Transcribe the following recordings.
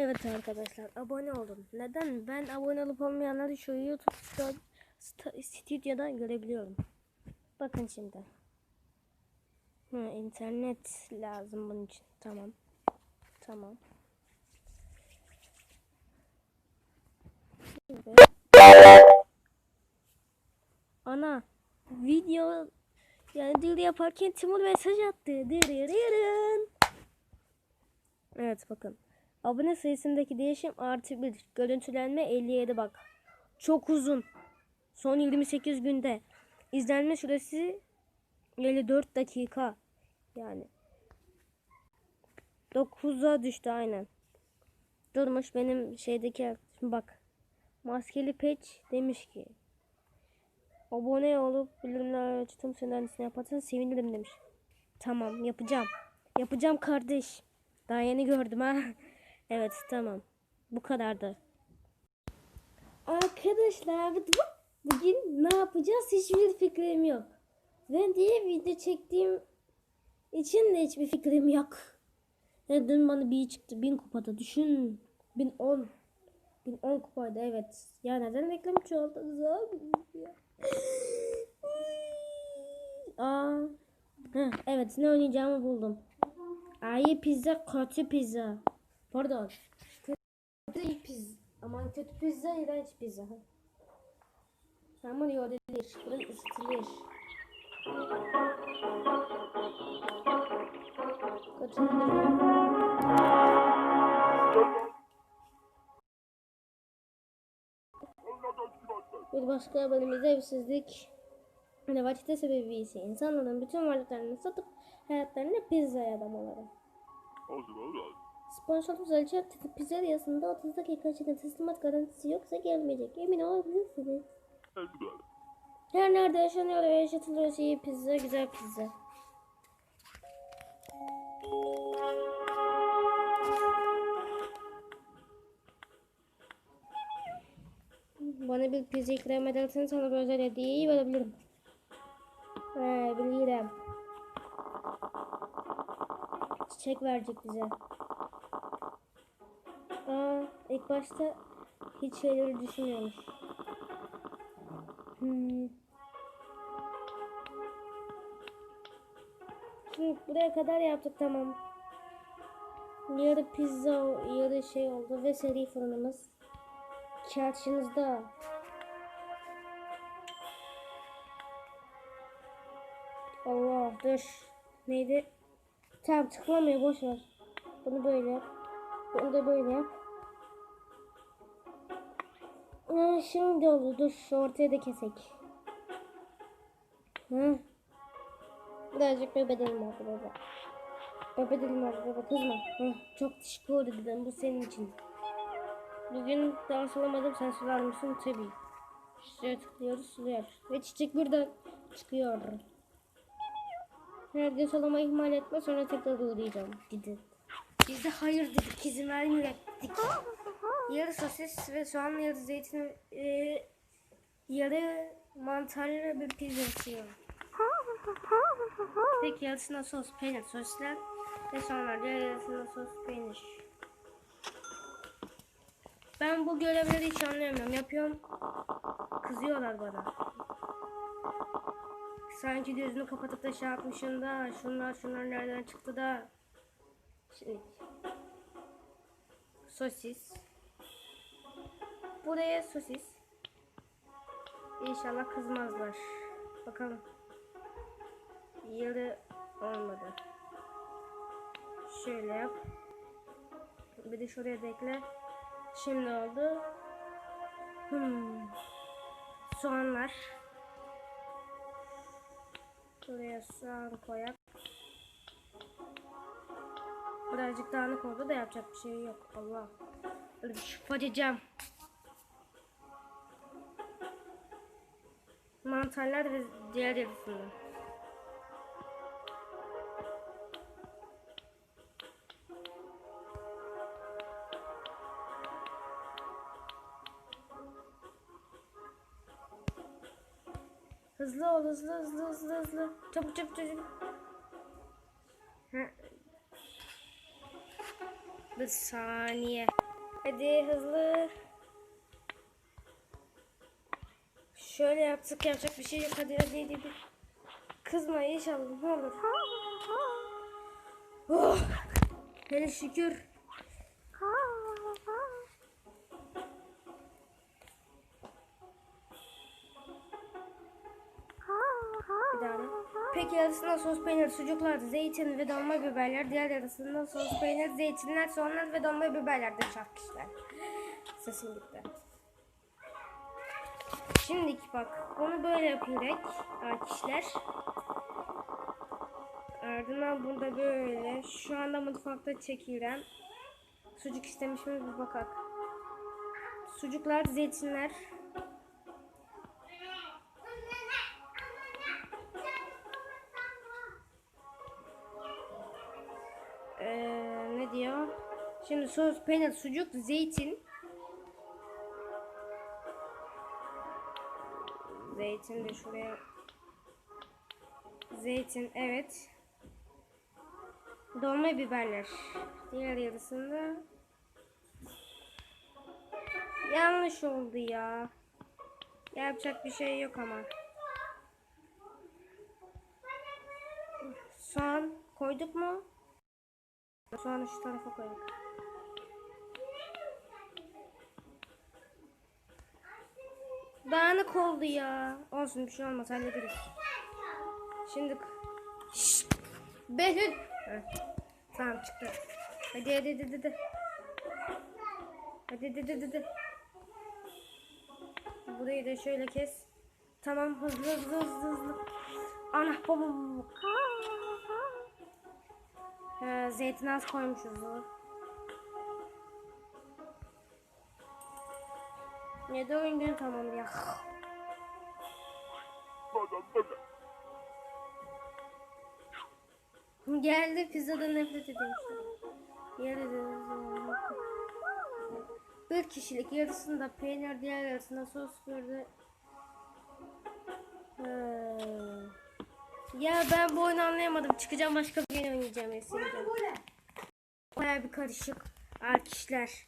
Evet arkadaşlar abone olun. Neden? Ben abone olup olmayanları şu YouTube sta- sta- stüdyodan görebiliyorum. Bakın şimdi. Hı, internet lazım bunun için. Tamam. Tamam. Şimdi. Ana video yani dil yaparken Timur mesaj attı. Evet bakın. Abone sayısındaki değişim artı bir. Görüntülenme 57 bak. Çok uzun. Son 28 günde. İzlenme süresi 54 dakika. Yani. 9'a düştü aynen. Durmuş benim şeydeki bak. Maskeli peç demiş ki. Abone olup bildirimler açtım senaryosu yaparsan sevinirim demiş. Tamam yapacağım. Yapacağım kardeş. Daha yeni gördüm ha. evet tamam. Bu kadardı. Arkadaşlar bu- bugün ne yapacağız hiçbir fikrim yok. Ben diye video çektiğim için de hiçbir fikrim yok. Ya dün bana bir çıktı bin kupada düşün. Bin on. Bin on kupaydı evet. Ya neden reklam ya? Aa. Heh, evet ne oynayacağımı buldum. Ayı pizza kötü pizza. Pardon. Kötü pizza. Aman kötü pizza iğrenç pizza. Hamur yoğurulur. Fırın ısıtılır. Bir başka bölümümüzde evsizlik ve vakite sebebi ise insanların bütün varlıklarını satıp hayatlarını pizzaya adamaları. Sponsor özellikle pizzeriasında 30 dakika içinde teslimat garantisi yoksa gelmeyecek. Emin olabilirsiniz. Her nerede yaşanıyor ve yaşatılıyor iyi pizza, güzel pizza. Bana bir pizza ikram edersen sana bir özel hediyeyi verebilirim. He bilirim. Çiçek verecek bize. Aa, ilk başta hiç şeyleri düşünmüyormuş. Hmm. Şimdi buraya kadar yaptık tamam. Yarı pizza, yarı şey oldu ve seri fırınımız. Karşınızda. Allah dur. Neydi? Tamam tıklamıyor boş ver. Bunu böyle. Bunu da böyle yap. Aa, şimdi oldu. Dur şu ortaya da kesek. Hı. Birazcık bebedelim oldu baba. Bebedelim oldu baba kızma. Hı. Çok teşekkür ederim bu senin için. Bugün daha sulamadım sen sular mısın? Tabii. Şuraya tıklıyoruz suluyor. Ve çiçek buradan çıkıyor. Her gün sulama ihmal etme sonra tekrar uğrayacağım. Gidin. Biz de hayır dedik izin vermeyerek dedik. Yarı sosis ve soğan yarı zeytin e, yarı mantarlı bir pizza istiyor. Peki yarısına sos, peynir, sosisler ve soğanlar yarısına sos, peynir. Ben bu görevleri hiç anlayamıyorum. Yapıyorum. Kızıyorlar bana. Sanki gözünü kapatıp da şey yapmışım da şunlar şunlar nereden çıktı da. Şimdi. Sosis. Buraya sosis. İnşallah kızmazlar. Bakalım. Yarı olmadı. Şöyle yap. Bir de şuraya da ekle. Şimdi oldu. Hmm. Soğanlar. Buraya soğan koyak. Birazcık dağınık oldu da yapacak bir şey yok. Allah. Böyle bir şıpacağım. Mantarlar ve diğer yarısını. Hızlı ol hızlı hızlı hızlı hızlı. Çabuk çabuk çabuk. Ha. Bir saniye. Hadi hızlı. Şöyle yaptık yapacak bir şey yok. Hadi hadi hadi. hadi. Kızma inşallah ne olur. Oh. Hele şükür. Bir daha. Peki yarısında sos peynir, sucuklar, zeytin ve dolma biberler. Diğer yarısında sos peynir, zeytinler, soğanlar ve dolma biberler de çarp kişiler. Sesim gitti. Şimdiki bak. Onu böyle yapıyoruz arkadaşlar. Ardından burada böyle. Şu anda mutfakta çekiyorum. Sucuk istemiş mi bir bakak. Sucuklar, zeytinler. Ee, ne diyor? Şimdi sos, peynir, sucuk, zeytin. Zeytin de şuraya. Zeytin, evet. Dolma biberler. Diğer yarısında. Yanlış oldu ya. Yapacak bir şey yok ama. Soğan koyduk mu? Soğanı şu tarafa koyalım. Dağınık oldu ya. Olsun bir şey olmaz hallederiz. Şimdi Şşş. Behlül. Heh. Tamam çıktı. Hadi hadi hadi hadi. Hadi hadi hadi hadi. Burayı da şöyle kes. Tamam hızlı hızlı hızlı hızlı. Ana baba baba. Ha, ha. Ha, zeytin az koymuşuz. Zor. Ne 7 oyun günü tamamlayak. Geldi pizzadan nefret ediyorum. Yarısı bir kişilik yarısında peynir diğer yarısında sos gördü. Ee, ya ben bu oyunu anlayamadım. Çıkacağım başka bir oyun oynayacağım. Baya bir karışık. Arkişler.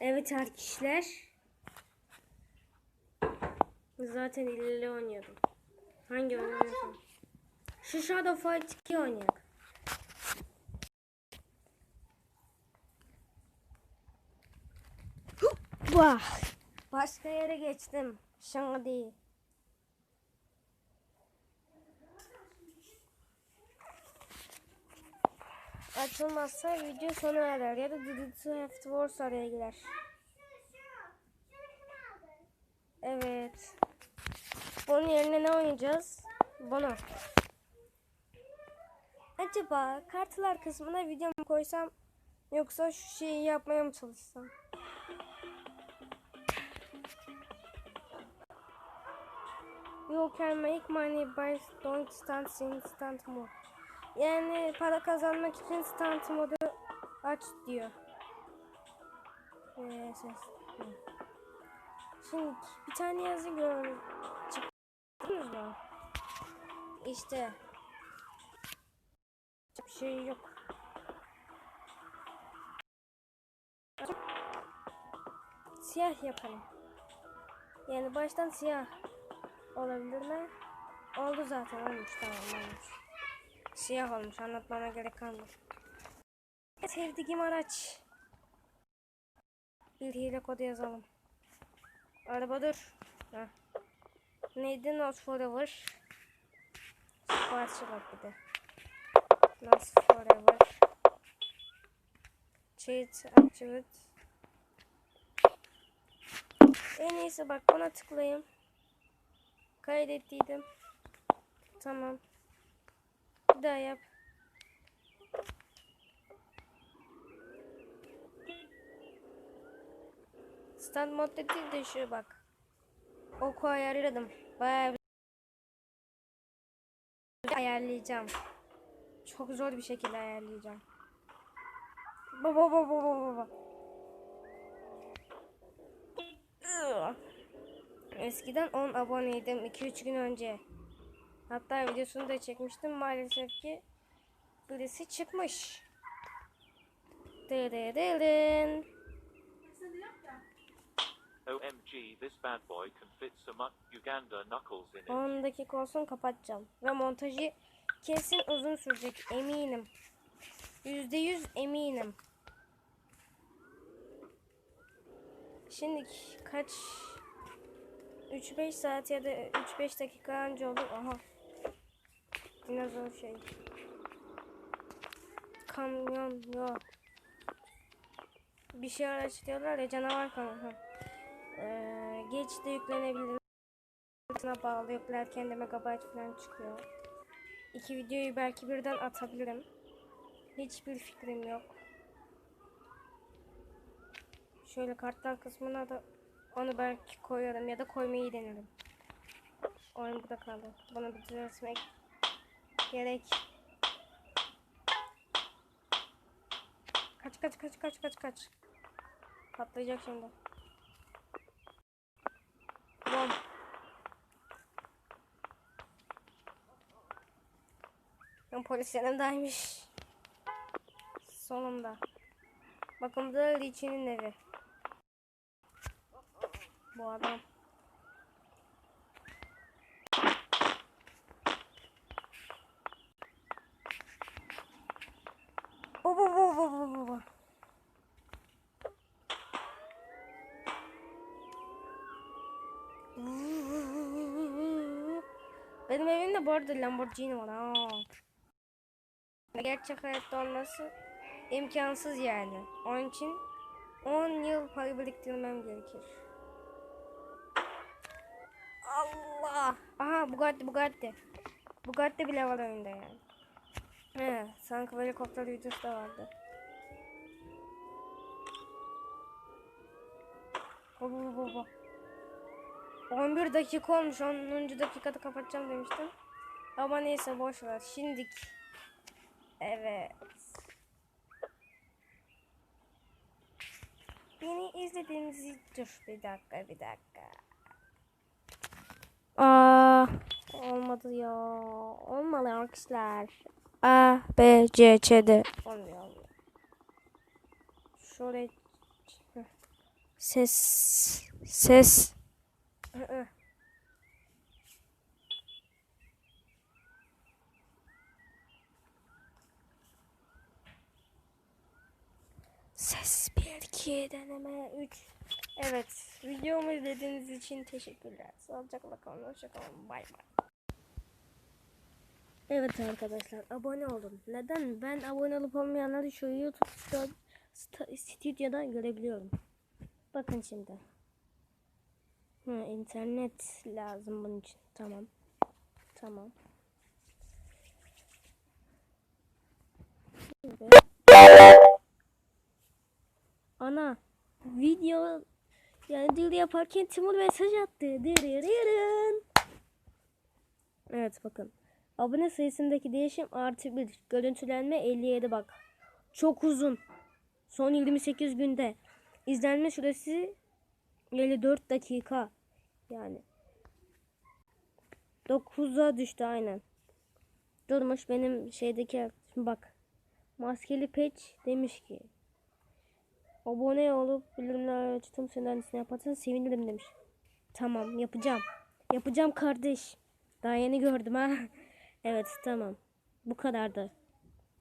Evet arkişler. Zaten ilerle oynuyordum. Hangi oynuyordum? Şu Shadow Fight 2 oynayak. Vah. Başka yere geçtim. Şanga değil. Açılmazsa video sona erer ya da Diddy After Wars araya girer. Evet. Bunun yerine ne oynayacağız? Bunu. Acaba kartlar kısmına video mu koysam yoksa şu şeyi yapmaya mı çalışsam? You can make money by doing stand instant mode. Yani para kazanmak için stand modu aç diyor. Ee, ses. Şimdi bir tane yazı gördüm. Mı? İşte. Bir şey yok. Siyah yapalım. Yani baştan siyah olabilir mi? Oldu zaten olmuş tamam olmuş. Siyah olmuş anlatmama gerek kalmadı. Sevdiğim araç. Bir hile kodu yazalım. Araba dur. Heh. Neydi Not Forever? Siparişi bak bir de. Not Forever. Cheat Activate. En iyisi bak buna tıklayayım. Kaydettiydim. Tamam. Bir daha yap. Stand mod değil de şu bak. Oku ayarladım. Bayağı ayarlayacağım. Çok zor bir şekilde ayarlayacağım. Baba baba baba baba. Eskiden 10 aboneydim 2-3 gün önce. Hatta videosunu da çekmiştim. Maalesef ki birisi çıkmış. Dırırın. This bad boy can fit some Uganda knuckles in it. 10 dakika olsun kapatacağım. Ve montajı kesin uzun sürecek eminim. %100 eminim. Şimdi kaç 3-5 saat ya da 3-5 dakika önce olur. Aha. Dinozor şey. Kamyon yok. Bir şey araç diyorlar ya canavar kamyon. Ee, geç de yüklenebilir bağlı yüklerken de megabayt falan çıkıyor. İki videoyu belki birden atabilirim. Hiçbir fikrim yok. Şöyle kartlar kısmına da onu belki koyarım ya da koymayı denerim. Oyun burada kaldı. Bunu bir düzeltmek gerek. Kaç kaç kaç kaç kaç kaç. Patlayacak şimdi. Bom. Ben polis yanımdaymış. Sonunda. Bakın da Richie'nin evi. Bu adam. Bu bu bu bu bu bu bu. Evimde bu arada Lamborghini var. Ha. Gerçek hayatta olması imkansız yani. Onun için 10 yıl para biriktirmem gerekir. Allah! Aha Bugatti Bugatti. Bugatti bile var önünde yani. He, sanki helikopter videosu da vardı. Bu bu bu. 11 dakika olmuş. 10. dakikada kapatacağım demiştim. Ama neyse boş ver. Şimdik. Evet. Beni izlediğiniz dur bir dakika bir dakika. Aa, olmadı ya. Olmalı arkadaşlar. A, B, C, Ç, D. Olmuyor olmuyor. Şöyle ses ses Ses 1 2 deneme 3 Evet videomu izlediğiniz için teşekkürler. Sağlıcakla kalın. Hoşçakalın. Bay bay. Evet arkadaşlar abone olun. Neden? Ben abone olup olmayanları şu YouTube sto- sta- stüdyoda görebiliyorum. Bakın şimdi. Ha, internet lazım bunun için. Tamam. Tamam. Evet. Ana video yani dil yaparken Timur mesaj attı. Dırırırın. Evet bakın. Abone sayısındaki değişim artı bir. Görüntülenme 57 bak. Çok uzun. Son 28 günde. İzlenme süresi 54 dakika. Yani. 9'a düştü aynen. Durmuş benim şeydeki bak. Maskeli peç demiş ki. Abone olup bildirimler açtım ne yaparsan sevinirim demiş. Tamam yapacağım. Yapacağım kardeş. Daha yeni gördüm ha. evet tamam. Bu kadardı.